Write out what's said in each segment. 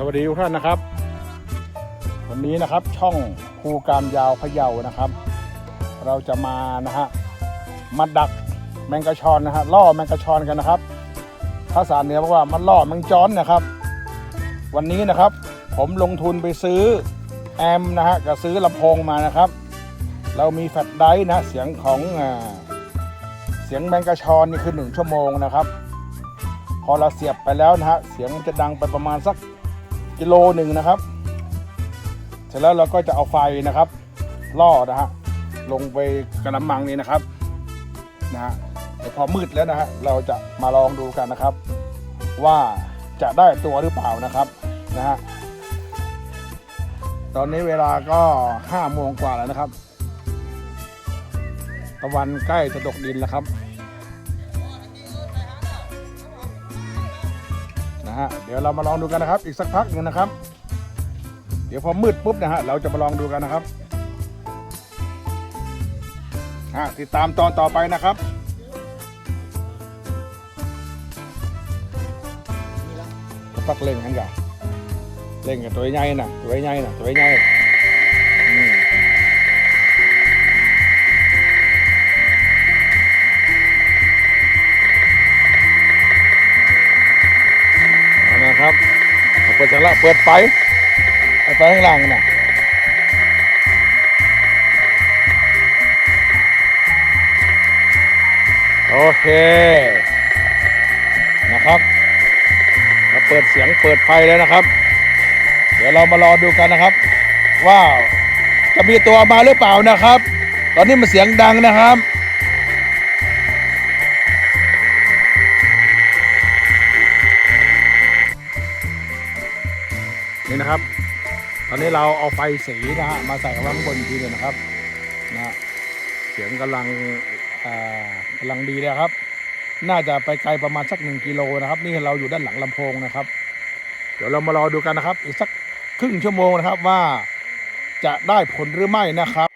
สวัสดีทุกท่านนะครับ วันนี้นะครับช่องภูการยาวพะเยานะครับ เราจะมานะฮะมาดักแมงกะชอนนะฮะล่อแมงกะชอนกันนะครับภาษาเหนือบอกว่ามันล่อแมงจอนนะครับ วันนี้นะครับ ผมลงทุนไปซื้อแอมนะฮะกับซื้อลำโพงมานะครับ เรามีแฟลชไดร์นะเสียงของอเสียงแมงกะชอนนี่คือหนึ่งชั่วโมงนะครับ พอเราเสียบไปแล้วนะฮะเสียงมันจะดังไปประมาณสัก กิโลหนึ่งนะครับ เสร็จแล้วเราก็จะเอาไฟนะครับล่อนะฮะลงไปกระมังนี้นะครับนะฮะเดี๋ยวพอมืดแล้วนะฮะเราจะมาลองดูกันนะครับ ว่าจะได้ตัวหรือเปล่านะครับนะฮะตอนนี้เวลาก็ห้าโมงกว่าแล้วนะครับ ตะวันใกล้จะตกดินแล้วครับ ฮะ เดี๋ยวเรามาลองดูกันนะครับ อีกสักพักหนึ่งนะครับ เดี๋ยวพอมืดปุ๊บนะฮะเราจะมาลองดูกันนะครับฮะติดตามตอนต่อไปนะครับปักเล่งกันกันเล่งกับตัวใหญ่น่ะตัวใหญ่น่ะตัวใหญ่ เปิดจังละเปิดไฟไฟข้างล่างน่ะโอเคนะครับเราเปิดเสียงเปิดไฟแล้วนะครับ เดี๋ยวเรามารอดูกันนะครับ ว่าจะมีตัวมาหรือเปล่านะครับ ตอนนี้มันเสียงดังนะครับ นี่นะครับ ตอนนี้เราเอาไฟสีนะฮะมาใส่ข้างบนอีกทีหนึงนะครับนะฮะเสียงกำลังอ่ากำลังดีเลยครับ น่าจะไปไกลประมาณสักหนึ่งกิโลนะครับ นี่เราอยู่ด้านหลังลำโพงนะครับ เดี๋ยวเรามารอดูกันนะครับ อีกสักครึ่งชั่วโมงนะครับว่าจะได้ผลหรือไม่นะครับ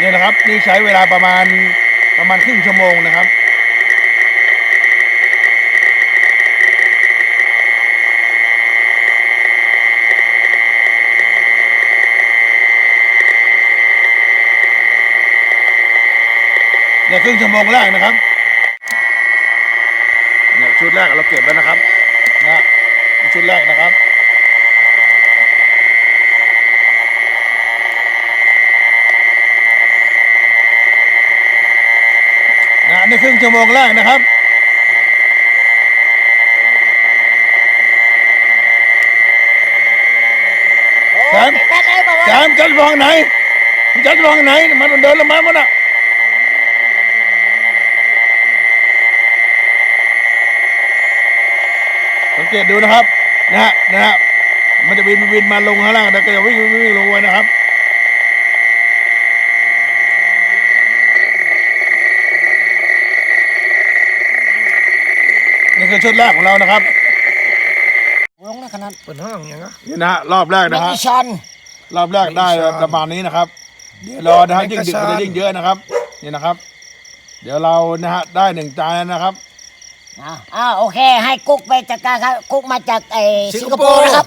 นี่นะครับนี่ใช้เวลาประมาณประมาณครึ่งชั่วโมงนะครับ เนี่ยครึ่งชั่วโมงแรกนะครับเนี่ยชุดแรกเราเก็บแล้วนะครับนะชุดแรกนะครับนะนี่ครึ่งชั่วโมงแรกนะครับแซมแซมจะมองไหนจะมองไหนมันเดินลงมามันอะ สังเกตดูนะครับ นะฮะนะฮะมันจะวินวินมาลงข้างล่างแล้วก็จะวิ่งวิ่งวิ่งลงไปนะครับนี่คือชุดแรกของเรานะครับลงนะขนาดเปิดห้องอย่างเงี้ยนี่นะฮะรอบแรกแมนะกฮะนิชันรอบแรกได้ไม่ใช่ประมาณนี้นะครับ เดี๋ยวรอนะฮะยิ่งดึกมันจะยิ่งเยอะนะครับ นี่นะครับ เดี๋ยวเรานะฮะได้หนึ่งจานนะครับ อ่าอ่าโอเค ให้กุ๊กไปจัดการครับกุ๊กมาจากไอสิงคโปร์นะครับ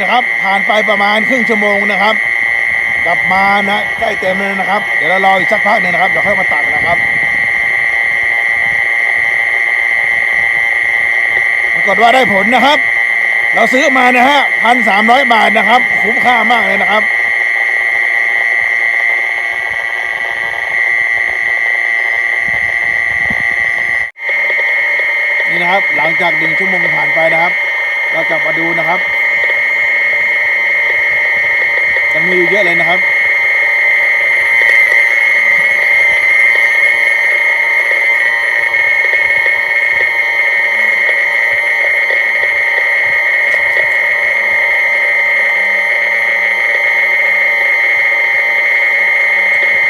นะครับ ผ่านไปประมาณครึ่งชั่วโมงนะครับ กลับมานะใกล้เต็มเลยนะครับ เดี๋ยวเรารออีกสักพักหนึ่งนะครับเดี๋ยวค่อยมาตักนะครับปรากฏว่าได้ผลนะครับ เราซื้อมานะฮะพันสามร้อยบาทนะครับ คุ้มค่ามากเลยนะครับนี่นะครับหลังจากหนึ่งชั่วโมงผ่านไปนะครับ เรากลับมาดูนะครับ ยังมีอยู่เยอะเลยนะครับ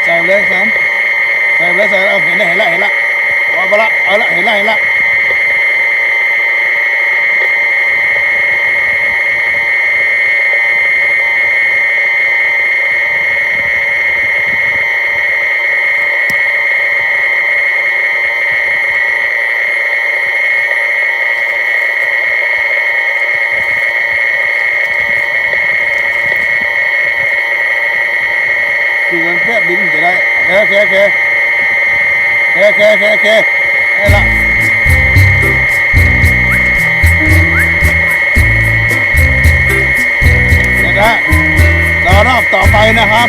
ใส่เลยแซมใส่เลยใส่เอาเห็นแล้วเห็นแล้วเห็นแล้วเอาไปละเอาละเห็นแล้วเห็นแล้ว คือกันแป๊บดิ้นจะได้โอเคโอเคโอเคโอเคโอเคโอเคได้ละเดี๋ยวนะรอรอบต่อไปนะครับ